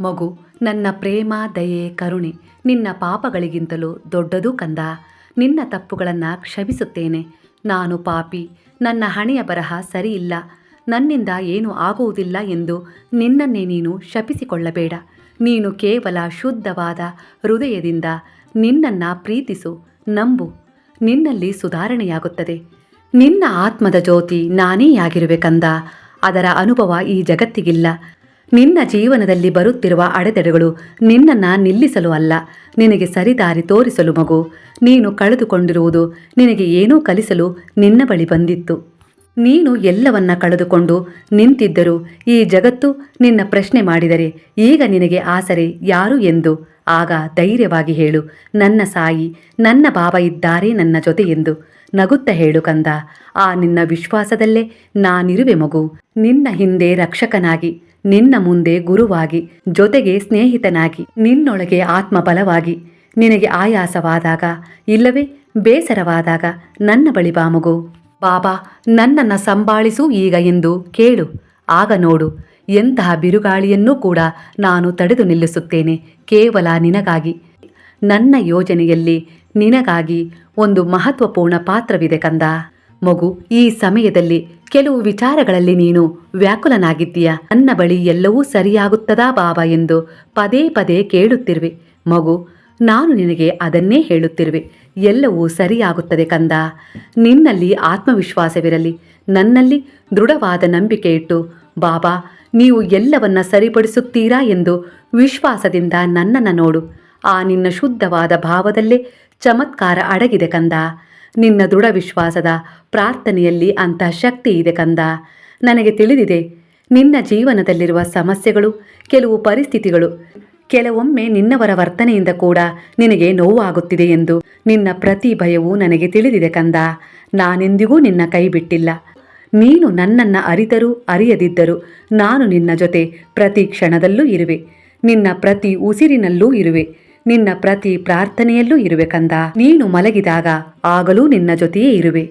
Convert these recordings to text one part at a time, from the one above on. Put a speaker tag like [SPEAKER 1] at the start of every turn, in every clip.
[SPEAKER 1] ಮಗು, ನನ್ನ ಪ್ರೇಮ, ದಯೆ, ಕರುಣೆ, ನಿನ್ನ ಪಾಪಗಳಿಗಿಂತಲೂ ದೊಡ್ಡದು ಕಂದ. ನಿನ್ನ ತಪ್ಪುಗಳನ್ನು ಕ್ಷಮಿಸುತ್ತೇನೆ. ನಾನು ಪಾಪಿ, ನನ್ನ ಹಣೆಯ ಬರಹ ಸರಿಯಿಲ್ಲ. ನನ್ನಿಂದ ಏನೂ ಆಗುವುದಿಲ್ಲ ಎಂದು ನಿನ್ನನ್ನೇ ನೀನು ಶಪಿಸಿಕೊಳ್ಳಬೇಡ. ನೀನು ಕೇವಲ ಶುದ್ಧವಾದ ಹೃದಯದಿಂದ ನಿನ್ನನ್ನು ಪ್ರೀತಿಸು, ನಂಬು. ನಿನ್ನಲ್ಲಿ ಸುಧಾರಣೆಯಾಗುತ್ತದೆ. ನಿನ್ನ ಆತ್ಮದ ಜ್ಯೋತಿ ನಾನೇ ಆಗಿರುವೆ ಕಂದ. ಅದರ ಅನುಭವ ಈ ಜಗತ್ತಿಗಿಲ್ಲ. ನಿನ್ನ ಜೀವನದಲ್ಲಿ ಬರುತ್ತಿರುವ ಅಡೆತಡೆಗಳು ನಿನ್ನನ್ನು ನಿಲ್ಲಿಸಲು ಅಲ್ಲ. ನಿನಗೆ ಸರಿದಾರಿ ತೋರಿಸಲು ಮಗು. ನೀನು ಕಳೆದುಕೊಂಡಿರುವುದು ನಿನಗೆ ಏನೂ ಕಲಿಸಲು ನಿನ್ನ ಬಳಿ ಬಂದಿತ್ತು. ನೀನು ಎಲ್ಲವನ್ನ ಕಳೆದುಕೊಂಡು ನಿಂತಿದ್ದರೂ ಈ ಜಗತ್ತು ನಿನ್ನ ಪ್ರಶ್ನೆ ಮಾಡಿದರೆ ಈಗ ನಿನಗೆ ಆಸರೆ ಯಾರು ಎಂದು? ಆಗ ಧೈರ್ಯವಾಗಿ ಹೇಳು, ನನ್ನ ಸಾಯಿ, ನನ್ನ ಬಾಬ ಇದ್ದಾರೆ ನನ್ನ ಜೊತೆ ಎಂದು. ನಗುತ್ತ ಹೇಳು ಕಂದ, ಆ ನಿನ್ನ ವಿಶ್ವಾಸದಲ್ಲೇ ನಾನಿರುವೆ ಮಗು. ನಿನ್ನ ಹಿಂದೆ ರಕ್ಷಕನಾಗಿ. ನಿನ್ನ ಮುಂದೆ ಗುರುವಾಗಿ, ಜೊತೆಗೆ ಸ್ನೇಹಿತನಾಗಿ, ನಿನ್ನೊಳಗೆ ಆತ್ಮಬಲವಾಗಿ. ನಿನಗೆ ಆಯಾಸವಾದಾಗ, ಇಲ್ಲವೇ, ಬೇಸರವಾದಾಗ ನನ್ನ ಬಳಿ ಬಾ ಮಗು. ಬಾಬಾ, ನನ್ನನ್ನು ಸಂಭಾಳಿಸು ಈಗ ಎಂದು ಕೇಳು. ಆಗ ನೋಡು, ಎಂತಹ ಬಿರುಗಾಳಿಯನ್ನೂ ಕೂಡ ನಾನು ತಡೆದು ನಿಲ್ಲಿಸುತ್ತೇನೆ, ಕೇವಲ ನಿನಗಾಗಿ. ನನ್ನ ಯೋಜನೆಯಲ್ಲಿ ನಿನಗಾಗಿ ಒಂದು ಮಹತ್ವಪೂರ್ಣ ಪಾತ್ರವಿದೆ ಕಂದ. ಮಗು, ಈ ಸಮಯದಲ್ಲಿ ಕೆಲವು ವಿಚಾರಗಳಲ್ಲಿ ನೀನು ವ್ಯಾಕುಲನಾಗಿದ್ದೀಯ? ನನ್ನ ಬಳಿ ಎಲ್ಲವೂ ಸರಿಯಾಗುತ್ತದಾ ಬಾಬಾ ಎಂದು ಪದೇ ಪದೇ ಕೇಳುತ್ತಿರುವೆ. ಮಗು, ನಾನು ನಿನಗೆ ಅದನ್ನೇ ಹೇಳುತ್ತಿರುವೆ. ಎಲ್ಲವೂ ಸರಿಯಾಗುತ್ತದೆ ಕಂದ. ನಿನ್ನಲ್ಲಿ ಆತ್ಮವಿಶ್ವಾಸವಿರಲಿ. ನನ್ನಲ್ಲಿ ದೃಢವಾದ ನಂಬಿಕೆ ಇಟ್ಟು, ಬಾಬಾ, ನೀವು ಎಲ್ಲವನ್ನ ಸರಿಪಡಿಸುತ್ತೀರಾ ಎಂದು ವಿಶ್ವಾಸದಿಂದ ನನ್ನನ್ನು ನೋಡು. ಆ ನಿನ್ನ ಶುದ್ಧವಾದ ಭಾವದಲ್ಲೇ ಚಮತ್ಕಾರ ಅಡಗಿದೆ ಕಂದ. ನಿನ್ನ ದೃಢ ವಿಶ್ವಾಸದ ಪ್ರಾರ್ಥನೆಯಲ್ಲಿ ಅಂತಹ ಶಕ್ತಿ ಇದೆ ಕಂದ. ನನಗೆ ತಿಳಿದಿದೆ, ನಿನ್ನ ಜೀವನದಲ್ಲಿರುವ ಸಮಸ್ಯೆಗಳು, ಕೆಲವು ಪರಿಸ್ಥಿತಿಗಳು, ಕೆಲವೊಮ್ಮೆ ನಿನ್ನವರ ವರ್ತನೆಯಿಂದ ಕೂಡ ನಿನಗೆ ನೋವಾಗುತ್ತಿದೆ ಎಂದು ನಿನ್ನ ಪ್ರತಿ ಭಯವೂ ನನಗೆ ತಿಳಿದಿದೆ ಕಂದ. ನಾನೆಂದಿಗೂ ನಿನ್ನ ಕೈ ಬಿಟ್ಟಿಲ್ಲ. ನೀನು ನನ್ನನ್ನು ಅರಿತರೂ ಅರಿಯದಿದ್ದರೂ ನಾನು ನಿನ್ನ ಜೊತೆ ಪ್ರತಿ ಕ್ಷಣದಲ್ಲೂ ಇರುವೆ. ನಿನ್ನ ಪ್ರತಿ ಉಸಿರಿನಲ್ಲೂ ಇರುವೆ. ನಿನ್ನ ಪ್ರತಿ ಪ್ರಾರ್ಥನೆಯಲ್ಲೂ ಇರುವೆ ಕಂದ. ನೀನು ಮಲಗಿದಾಗ ಆಗಲೂ ನಿನ್ನ ಜೊತೆಯೇ ಇರುವೆ.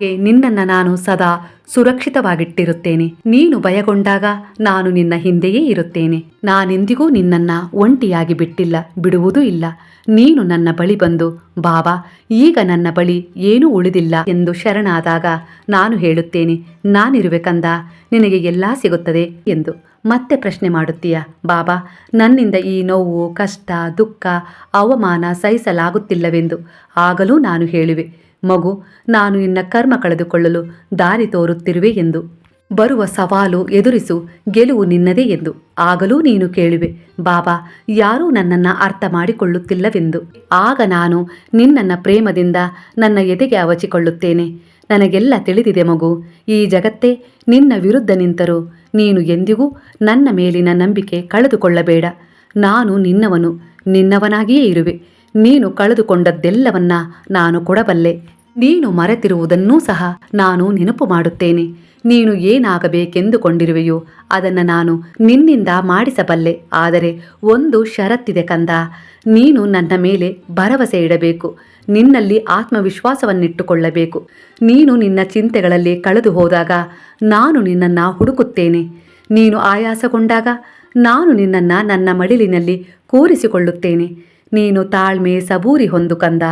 [SPEAKER 1] ನಿನ್ನನ್ನ ನಾನು ಸದಾ ಸುರಕ್ಷಿತವಾಗಿಟ್ಟಿರುತ್ತೇನೆ. ನೀನು ಭಯಗೊಂಡಾಗ ನಾನು ನಿನ್ನ ಹಿಂದೆಯೇ ಇರುತ್ತೇನೆ. ನಾನೆಂದಿಗೂ ನಿನ್ನನ್ನ ಒಂಟಿಯಾಗಿ ಬಿಟ್ಟಿಲ್ಲ, ಬಿಡುವುದೂ ಇಲ್ಲ. ನೀನು ನನ್ನ ಬಳಿ ಬಂದು, ಬಾಬಾ, ಈಗ ನನ್ನ ಬಳಿ ಏನೂ ಉಳಿದಿಲ್ಲ ಎಂದು ಶರಣಾದಾಗ ನಾನು ಹೇಳುತ್ತೇನೆ, ನಾನಿರುವೆ ಕಂದ, ನಿನಗೆ ಎಲ್ಲ ಸಿಗುತ್ತದೆ ಎಂದು. ಮತ್ತೆ ಪ್ರಶ್ನೆ ಮಾಡುತ್ತೀಯ? ಬಾಬಾ, ನನ್ನಿಂದ ಈ ನೋವು, ಕಷ್ಟ, ದುಃಖ, ಅವಮಾನ ಸಹಿಸಲಾಗುತ್ತಿಲ್ಲವೆಂದು ಆಗಲೂ ನಾನು ಹೇಳುವೆ. ಮಗು, ನಾನು ನಿನ್ನ ಕರ್ಮ ಕಳೆದುಕೊಳ್ಳಲು ದಾರಿ ತೋರುತ್ತಿರುವೆ ಎಂದು. ಬರುವ ಸವಾಲು ಎದುರಿಸು, ಗೆಲುವು ನಿನ್ನದೇ ಎಂದು ಆಗಲೂ ನೀನು ಕೇಳುವೆ. ಬಾಬಾ, ಯಾರೂ ನನ್ನನ್ನು ಅರ್ಥ ಮಾಡಿಕೊಳ್ಳುತ್ತಿಲ್ಲವೆಂದು. ಆಗ ನಾನು ನಿನ್ನನ್ನ ಪ್ರೇಮದಿಂದ ನನ್ನ ಎದೆಗೆ ಅವಚಿಕೊಳ್ಳುತ್ತೇನೆ. ನನಗೆಲ್ಲ ತಿಳಿದಿದೆ ಮಗು, ಈ ಜಗತ್ತೇ ನಿನ್ನ ವಿರುದ್ಧ ನಿಂತರೂ ನೀನು ಎಂದಿಗೂ ನನ್ನ ಮೇಲಿನ ನಂಬಿಕೆ ಕಳೆದುಕೊಳ್ಳಬೇಡ. ನಾನು ನಿನ್ನವನು, ನಿನ್ನವನಾಗಿಯೇ ಇರುವೆ. ನೀನು ಕಳೆದುಕೊಂಡದ್ದೆಲ್ಲವನ್ನ ನಾನು ಕೊಡಬಲ್ಲೆ. ನೀನು ಮರೆತಿರುವುದನ್ನೂ ಸಹ ನಾನು ನೆನಪು ಮಾಡುತ್ತೇನೆ. ನೀನು ಏನಾಗಬೇಕೆಂದುಕೊಂಡಿರುವೆಯೋ ಅದನ್ನು ನಾನು ನಿನ್ನಿಂದ ಮಾಡಿಸಬಲ್ಲೆ. ಆದರೆ ಒಂದು ಷರತ್ತಿದೆ ಕಂದ. ನೀನು ನನ್ನ ಮೇಲೆ ಭರವಸೆ ಇಡಬೇಕು. ನಿನ್ನಲ್ಲಿ ಆತ್ಮವಿಶ್ವಾಸವನ್ನಿಟ್ಟುಕೊಳ್ಳಬೇಕು. ನೀನು ನಿನ್ನ ಚಿಂತೆಗಳಲ್ಲಿ ಕಳೆದು ಹೋದಾಗ ನಾನು ನಿನ್ನನ್ನು ಹುಡುಕುತ್ತೇನೆ. ನೀನು ಆಯಾಸಗೊಂಡಾಗ ನಾನು ನಿನ್ನನ್ನು ನನ್ನ ಮಡಿಲಿನಲ್ಲಿ ಕೂರಿಸಿಕೊಳ್ಳುತ್ತೇನೆ. ನೀನು ತಾಳ್ಮೆ ಸಬೂರಿ ಹೊಂದು ಕಂದ.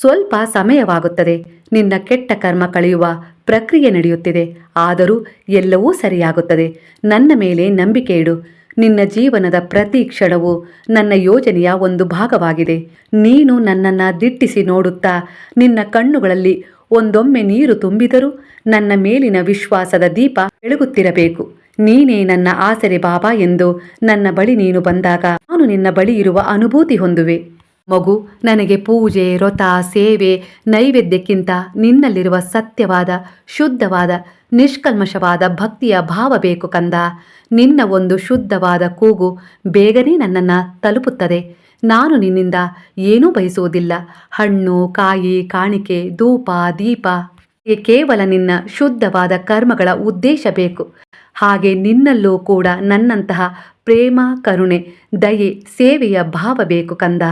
[SPEAKER 1] ಸ್ವಲ್ಪ ಸಮಯವಾಗುತ್ತದೆ. ನಿನ್ನ ಕೆಟ್ಟ ಕರ್ಮ ಕಳೆಯುವ ಪ್ರಕ್ರಿಯೆ ನಡೆಯುತ್ತಿದೆ. ಆದರೂ ಎಲ್ಲವೂ ಸರಿಯಾಗುತ್ತದೆ. ನನ್ನ ಮೇಲೆ ನಂಬಿಕೆ ಇಡು. ನಿನ್ನ ಜೀವನದ ಪ್ರತಿ ಕ್ಷಣವೂ ನನ್ನ ಯೋಜನೆಯ ಒಂದು ಭಾಗವಾಗಿದೆ. ನೀನು ನನ್ನನ್ನು ದಿಟ್ಟಿಸಿ ನೋಡುತ್ತಾ, ನಿನ್ನ ಕಣ್ಣುಗಳಲ್ಲಿ ಒಂದೊಮ್ಮೆ ನೀರು ತುಂಬಿದರೂ ನನ್ನ ಮೇಲಿನ ವಿಶ್ವಾಸದ ದೀಪ ಬೆಳಗುತ್ತಿರಬೇಕು. ನೀನೇ ನನ್ನ ಆಸರೆ ಬಾಬಾ ಎಂದು ನನ್ನ ಬಳಿ ನೀನು ಬಂದಾಗ, ನಾನು ನಿನ್ನ ಬಳಿ ಇರುವ ಅನುಭೂತಿ ಹೊಂದುವೆ. ಮಗು, ನನಗೆ ಪೂಜೆ, ವ್ರತ, ಸೇವೆ, ನೈವೇದ್ಯಕ್ಕಿಂತ ನಿನ್ನಲ್ಲಿರುವ ಸತ್ಯವಾದ, ಶುದ್ಧವಾದ, ನಿಷ್ಕಲ್ಮಶವಾದ ಭಕ್ತಿಯ ಭಾವ ಬೇಕು ಕಂದ. ನಿನ್ನ ಒಂದು ಶುದ್ಧವಾದ ಕೂಗು ಬೇಗನೆ ನನ್ನನ್ನು ತಲುಪುತ್ತದೆ. ನಾನು ನಿನ್ನಿಂದ ಏನೂ ಬಯಸುವುದಿಲ್ಲ. ಹಣ್ಣು, ಕಾಯಿ, ಕಾಣಿಕೆ, ಧೂಪ, ದೀಪ ಕೇವಲ ನಿನ್ನ ಶುದ್ಧವಾದ ಕರ್ಮಗಳ ಉದ್ದೇಶ ಬೇಕು. ಹಾಗೆ ನಿನ್ನಲ್ಲೂ ಕೂಡ ನನ್ನಂತಹ ಪ್ರೇಮ, ಕರುಣೆ, ದಯೆ, ಸೇವೆಯ ಭಾವ ಬೇಕು ಕಂದ.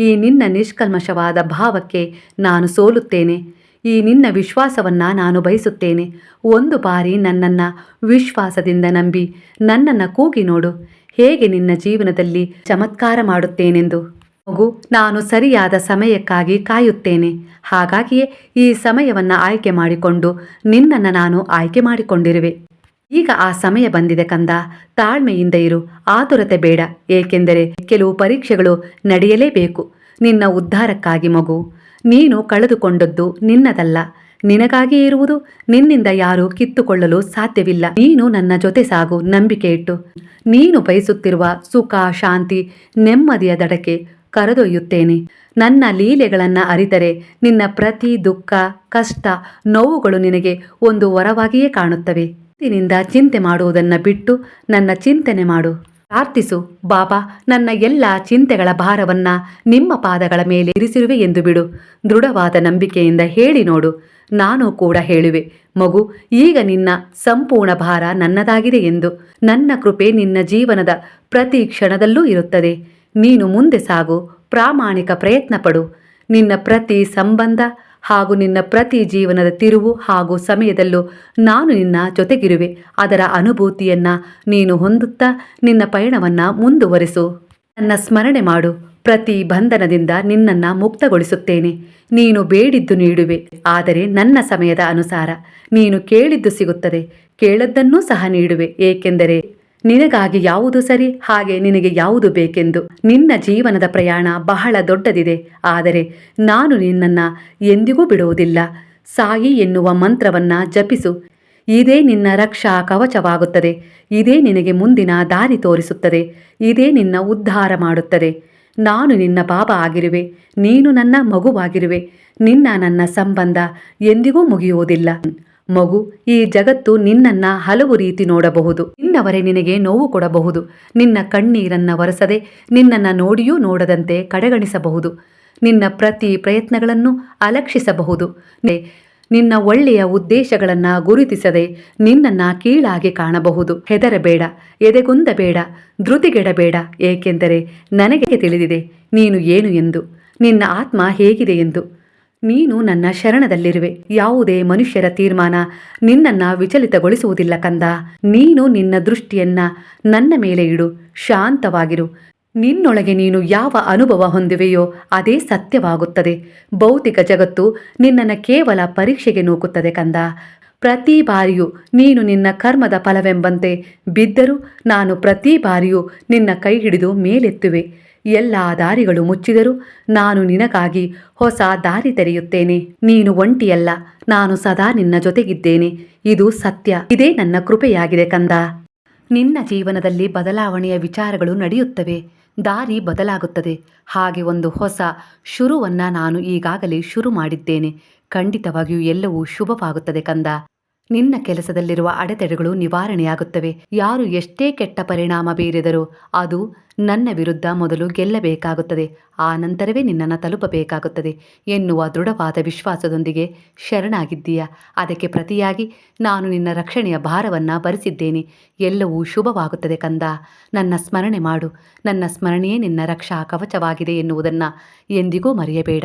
[SPEAKER 1] ಈ ನಿನ್ನ ನಿಷ್ಕಲ್ಮಶವಾದ ಭಾವಕ್ಕೆ ನಾನು ಸೋಲುತ್ತೇನೆ. ಈ ನಿನ್ನ ವಿಶ್ವಾಸವನ್ನು ನಾನು ಬಯಸುತ್ತೇನೆ. ಒಂದು ಬಾರಿ ನನ್ನನ್ನು ವಿಶ್ವಾಸದಿಂದ ನಂಬಿ ನನ್ನನ್ನು ಕೂಗಿ ನೋಡು. ಹೇಗೆ ನಿನ್ನ ಜೀವನದಲ್ಲಿ ಚಮತ್ಕಾರ ಮಾಡುತ್ತೇನೆಂದು. ಮಗು, ನಾನು ಸರಿಯಾದ ಸಮಯಕ್ಕಾಗಿ ಕಾಯುತ್ತೇನೆ. ಹಾಗಾಗಿಯೇ ಈ ಸಮಯವನ್ನು ಆಯ್ಕೆ ಮಾಡಿಕೊಂಡು ನಿನ್ನನ್ನು ನಾನು ಆಯ್ಕೆ ಮಾಡಿಕೊಂಡಿರುವೆ. ಈಗ ಆ ಸಮಯ ಬಂದಿದೆ ಕಂದ. ತಾಳ್ಮೆಯಿಂದ ಇರು. ಆತುರತೆ ಬೇಡ. ಏಕೆಂದರೆ ಕೆಲವು ಪರೀಕ್ಷೆಗಳು ನಡೆಯಲೇಬೇಕು. ನಿನ್ನ ಉದ್ಧಾರಕ್ಕಾಗಿ ಮಗು. ನೀನು ಕಳೆದುಕೊಂಡದ್ದು ನಿನ್ನದಲ್ಲ. ನಿನಗಾಗಿ ಇರುವುದು, ನಿನ್ನಿಂದ ಯಾರೂ ಕಿತ್ತುಕೊಳ್ಳಲು ಸಾಧ್ಯವಿಲ್ಲ. ನೀನು ನನ್ನ ಜೊತೆ ಸಾಗು ನಂಬಿಕೆ ಇಟ್ಟು ನೀನು ಬಯಸುತ್ತಿರುವ ಸುಖ, ಶಾಂತಿ ನೆಮ್ಮದಿಯ ದಡಕ್ಕೆ ಕರೆದೊಯ್ಯುತ್ತೇನೆ. ನನ್ನ ಲೀಲೆಗಳನ್ನು ಅರಿತರೆ, ನಿನ್ನ ಪ್ರತಿ ದುಃಖ, ಕಷ್ಟ, ನೋವುಗಳು ನಿನಗೆ ಒಂದು ವರವಾಗಿಯೇ ಕಾಣುತ್ತವೆ. ಇಂದಿನಿಂದ ಚಿಂತೆ ಮಾಡುವುದನ್ನು ಬಿಟ್ಟು ನನ್ನ ಚಿಂತನೆ ಮಾಡು. ಪ್ರಾರ್ಥಿಸು, ಬಾಬಾ, ನನ್ನ ಎಲ್ಲ ಚಿಂತೆಗಳ ಭಾರವನ್ನ ನಿಮ್ಮ ಪಾದಗಳ ಮೇಲೆ ಇರಿಸಿರುವೆ ಎಂದು ಬಿಡು. ದೃಢವಾದ ನಂಬಿಕೆಯಿಂದ ಹೇಳಿ ನೋಡು. ನಾನು ಕೂಡ ಹೇಳುವೆ, ಮಗು, ಈಗ ನಿನ್ನ ಸಂಪೂರ್ಣ ಭಾರ ನನ್ನದಾಗಿದೆ ಎಂದು. ನನ್ನ ಕೃಪೆ ನಿನ್ನ ಜೀವನದ ಪ್ರತಿ ಕ್ಷಣದಲ್ಲೂ ಇರುತ್ತದೆ. ನೀನು ಮುಂದೆ ಸಾಗು, ಪ್ರಾಮಾಣಿಕ ಪ್ರಯತ್ನ ಪಡು ನಿನ್ನ ಪ್ರತಿ ಸಂಬಂಧ ಹಾಗೂ ನಿನ್ನ ಪ್ರತಿ ಜೀವನದ ತಿರುವು ಹಾಗೂ ಸಮಯದಲ್ಲೂ ನಾನು ನಿನ್ನ ಜೊತೆಗಿರುವೆ. ಅದರ ಅನುಭೂತಿಯನ್ನ ನೀನು ಹೊಂದುತ್ತಾ ನಿನ್ನ ಪಯಣವನ್ನ ಮುಂದುವರೆಸು. ನನ್ನ ಸ್ಮರಣೆ ಮಾಡು. ಪ್ರತಿ ಬಂಧನದಿಂದ ನಿನ್ನನ್ನು ಮುಕ್ತಗೊಳಿಸುತ್ತೇನೆ. ನೀನು ಬೇಡಿದ್ದು ನೀಡುವೆ. ಆದರೆ ನನ್ನ ಸಮಯದ ಅನುಸಾರ ನೀನು ಕೇಳಿದ್ದು ಸಿಗುತ್ತದೆ. ಕೇಳದ್ದನ್ನೂ ಸಹ ನೀಡುವೆ. ಏಕೆಂದರೆ ನಿನಗಾಗಿ ಯಾವುದು ಸರಿ, ಹಾಗೆ ನಿನಗೆ ಯಾವುದು ಬೇಕೆಂದು. ನಿನ್ನ ಜೀವನದ ಪ್ರಯಾಣ ಬಹಳ ದೊಡ್ಡದಿದೆ. ಆದರೆ ನಾನು ನಿನ್ನನ್ನು ಎಂದಿಗೂ ಬಿಡುವುದಿಲ್ಲ. ಸಾಯಿ ಎನ್ನುವ ಮಂತ್ರವನ್ನ ಜಪಿಸು. ಇದೇ ನಿನ್ನ ರಕ್ಷಾ ಕವಚವಾಗುತ್ತದೆ. ಇದೇ ನಿನಗೆ ಮುಂದಿನ ದಾರಿ ತೋರಿಸುತ್ತದೆ. ಇದೇ ನಿನ್ನ ಉದ್ಧಾರ ಮಾಡುತ್ತದೆ. ನಾನು ನಿನ್ನ ಬಾಬ ಆಗಿರುವೆ. ನೀನು ನನ್ನ ಮಗುವಾಗಿರುವೆ. ನಿನ್ನ ನನ್ನ ಸಂಬಂಧ ಎಂದಿಗೂ ಮುಗಿಯುವುದಿಲ್ಲ. ಮಗು, ಈ ಜಗತ್ತು ನಿನ್ನನ್ನ ಹಲವು ರೀತಿ ನೋಡಬಹುದು. ನಿನ್ನವರೇ ನಿನಗೆ ನೋವು ಕೊಡಬಹುದು. ನಿನ್ನ ಕಣ್ಣೀರನ್ನ ಒರೆಸದೆ ನಿನ್ನನ್ನ ನೋಡಿಯೂ ನೋಡದಂತೆ ಕಡೆಗಣಿಸಬಹುದು. ನಿನ್ನ ಪ್ರತಿ ಪ್ರಯತ್ನಗಳನ್ನು ಅಲಕ್ಷಿಸಬಹುದು. ನಿನ್ನ ಒಳ್ಳೆಯ ಉದ್ದೇಶಗಳನ್ನ ಗುರುತಿಸದೆ ನಿನ್ನನ್ನ ಕೀಳಾಗಿ ಕಾಣಬಹುದು. ಹೆದರಬೇಡ, ಎದೆಗುಂದಬೇಡ, ಧೃತಿಗೆಡಬೇಡ, ಏಕೆಂದರೆ ನನಗೆ ತಿಳಿದಿದೆ ನೀನು ಏನು ಎಂದು. ನಿನ್ನ ಆತ್ಮ ಹೇಗಿದೆ ಎಂದು. ನೀನು ನನ್ನ ಶರಣದಲ್ಲಿರುವೆ. ಯಾವುದೇ ಮನುಷ್ಯರ ತೀರ್ಮಾನ ನಿನ್ನನ್ನ ವಿಚಲಿತಗೊಳಿಸುವುದಿಲ್ಲ ಕಂದ. ನೀನು ನಿನ್ನ ದೃಷ್ಟಿಯನ್ನ ನನ್ನ ಮೇಲೆ ಇಡು. ಶಾಂತವಾಗಿರು. ನಿನ್ನೊಳಗೆ ನೀನು ಯಾವ ಅನುಭವ ಹೊಂದಿವೆಯೋ ಅದೇ ಸತ್ಯವಾಗುತ್ತದೆ. ಭೌತಿಕ ಜಗತ್ತು ನಿನ್ನನ್ನು ಕೇವಲ ಪರೀಕ್ಷೆಗೆ ನೂಕುತ್ತದೆ ಕಂದ. ಪ್ರತಿ ಬಾರಿಯೂ ನೀನು ನಿನ್ನ ಕರ್ಮದ ಫಲವೆಂಬಂತೆ ಬಿದ್ದರೂ ನಾನು ಪ್ರತಿ ಬಾರಿಯೂ ನಿನ್ನ ಕೈ ಹಿಡಿದು ಮೇಲೆತ್ತುವೆ. ಎಲ್ಲ ದಾರಿಗಳು ಮುಚ್ಚಿದರೂ. ನಾನು ನಿನಗಾಗಿ ಹೊಸ ದಾರಿ ತೆರೆಯುತ್ತೇನೆ. ನೀನು ಒಂಟಿಯಲ್ಲ, ನಾನು ಸದಾ ನಿನ್ನ ಜೊತೆಗಿದ್ದೇನೆ. ಇದು ಸತ್ಯ, ಇದೇ ನನ್ನ ಕೃಪೆಯಾಗಿದೆ ಕಂದ. ನಿನ್ನ ಜೀವನದಲ್ಲಿ ಬದಲಾವಣೆಯ ವಿಚಾರಗಳು ನಡೆಯುತ್ತವೆ, ದಾರಿ ಬದಲಾಗುತ್ತದೆ. ಹಾಗೆ ಒಂದು ಹೊಸ ಶುರುವನ್ನ ನಾನು ಈಗಾಗಲೇ ಶುರು ಮಾಡಿದ್ದೇನೆ ಖಂಡಿತವಾಗಿಯೂ ಎಲ್ಲವೂ ಶುಭವಾಗುತ್ತದೆ ಕಂದ. ನಿನ್ನ ಕೆಲಸದಲ್ಲಿರುವ ಅಡೆತಡೆಗಳು ನಿವಾರಣೆಯಾಗುತ್ತವೆ. ಯಾರು ಎಷ್ಟೇ ಕೆಟ್ಟ ಪರಿಣಾಮ ಬೀರಿದರೂ ಅದು ನನ್ನ ವಿರುದ್ಧ ಮೊದಲು ಗೆಲ್ಲಬೇಕಾಗುತ್ತದೆ. ಆ ನಂತರವೇ ನಿನ್ನನ್ನು ತಲುಪಬೇಕಾಗುತ್ತದೆ. ಎನ್ನುವ ದೃಢವಾದ ವಿಶ್ವಾಸದೊಂದಿಗೆ ಶರಣಾಗಿದ್ದೀಯ? ಅದಕ್ಕೆ ಪ್ರತಿಯಾಗಿ ನಾನು ನಿನ್ನ ರಕ್ಷಣೆಯ ಭಾರವನ್ನು ಭರಿಸಿದ್ದೇನೆ ಎಲ್ಲವೂ ಶುಭವಾಗುತ್ತದೆ ಕಂದ. ನನ್ನ ಸ್ಮರಣೆ ಮಾಡು. ನನ್ನ ಸ್ಮರಣೆಯೇ ನಿನ್ನ ರಕ್ಷಾ ಕವಚವಾಗಿದೆ ಎನ್ನುವುದನ್ನು ಎಂದಿಗೂ ಮರೆಯಬೇಡ.